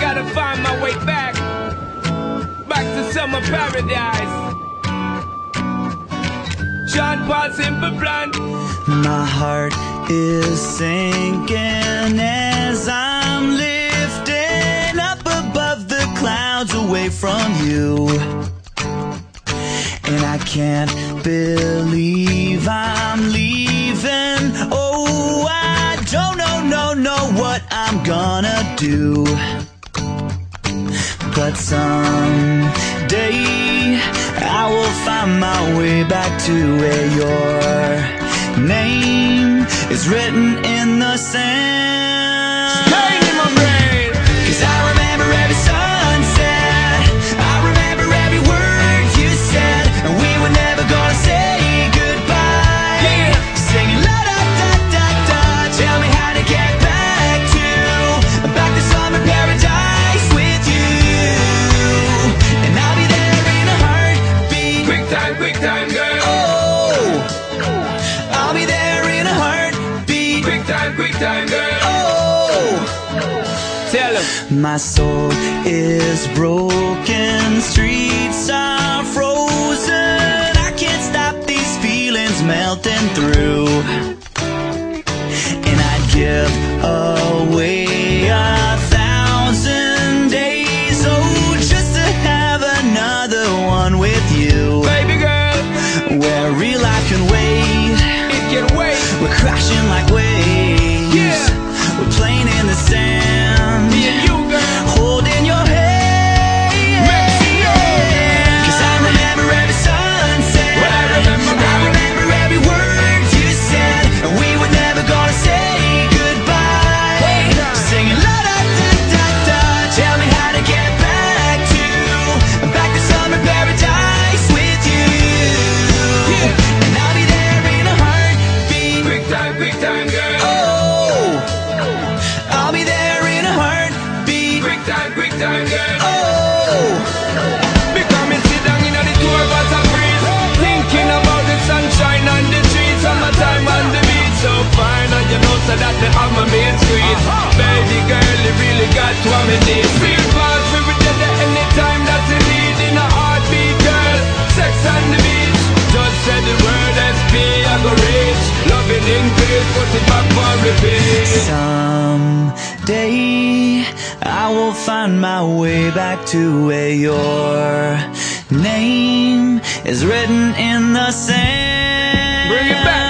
gotta find my way back, back to summer paradise. John Paul Simple Plan. My heart is sinking as I'm lifting up above the clouds away from you. And I can't believe I'm leaving. Oh, I don't know, no, no, what I'm gonna do. But someday I will find my way back to where your name is written in the sand. Tell him. My soul is broken, streets are frozen. I can't stop these feelings melting through. And I'd give up. my main street Baby girl, you really got what me need Feel bad for me dead anytime that you need. In a heartbeat, girl, sex on the beach. Just say the word SP, I go rich. Loving in peace, put it back for? repeat. Someday I will find my way back to where your name is written in the sand. Bring it back.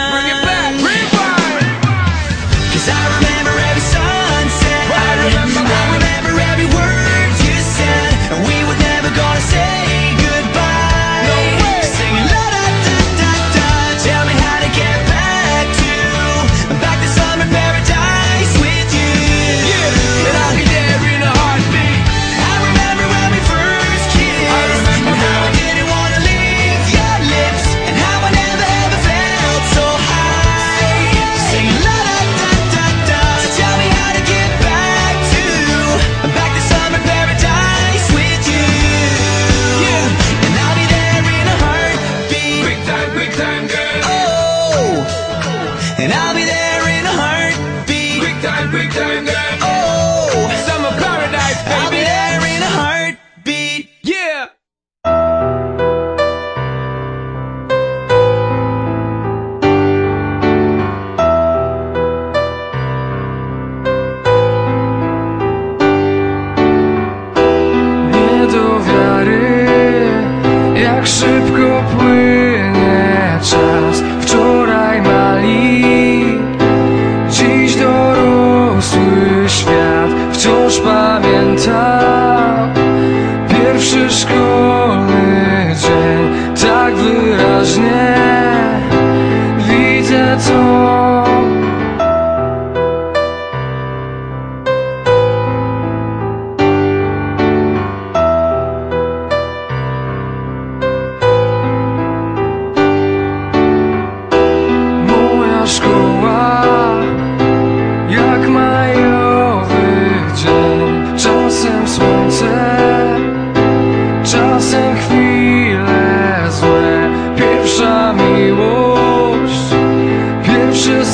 szybko płynie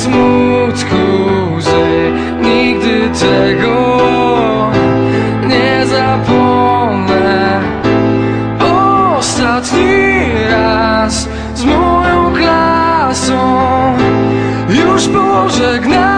smutku łzy Nigdy tego nie zapomnę. Ostatni raz z moją klasą Już pożegnałem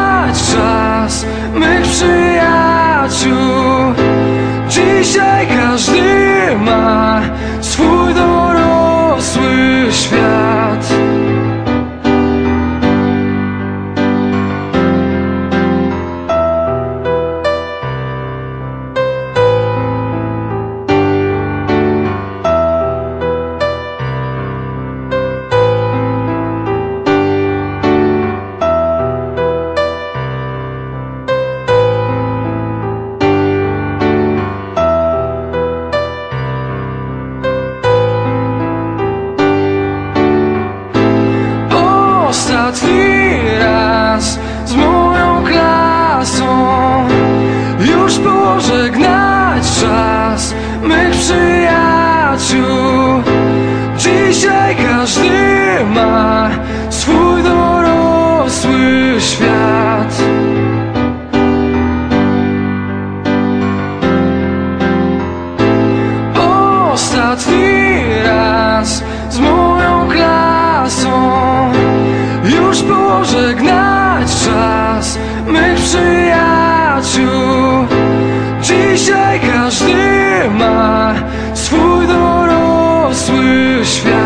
przyjaciół. Dzisiaj każdy ma swój dorosły świat. Ostatni raz z moją klasą Już pożegnać czas mych przyjaciół. Dzisiaj Deus fez.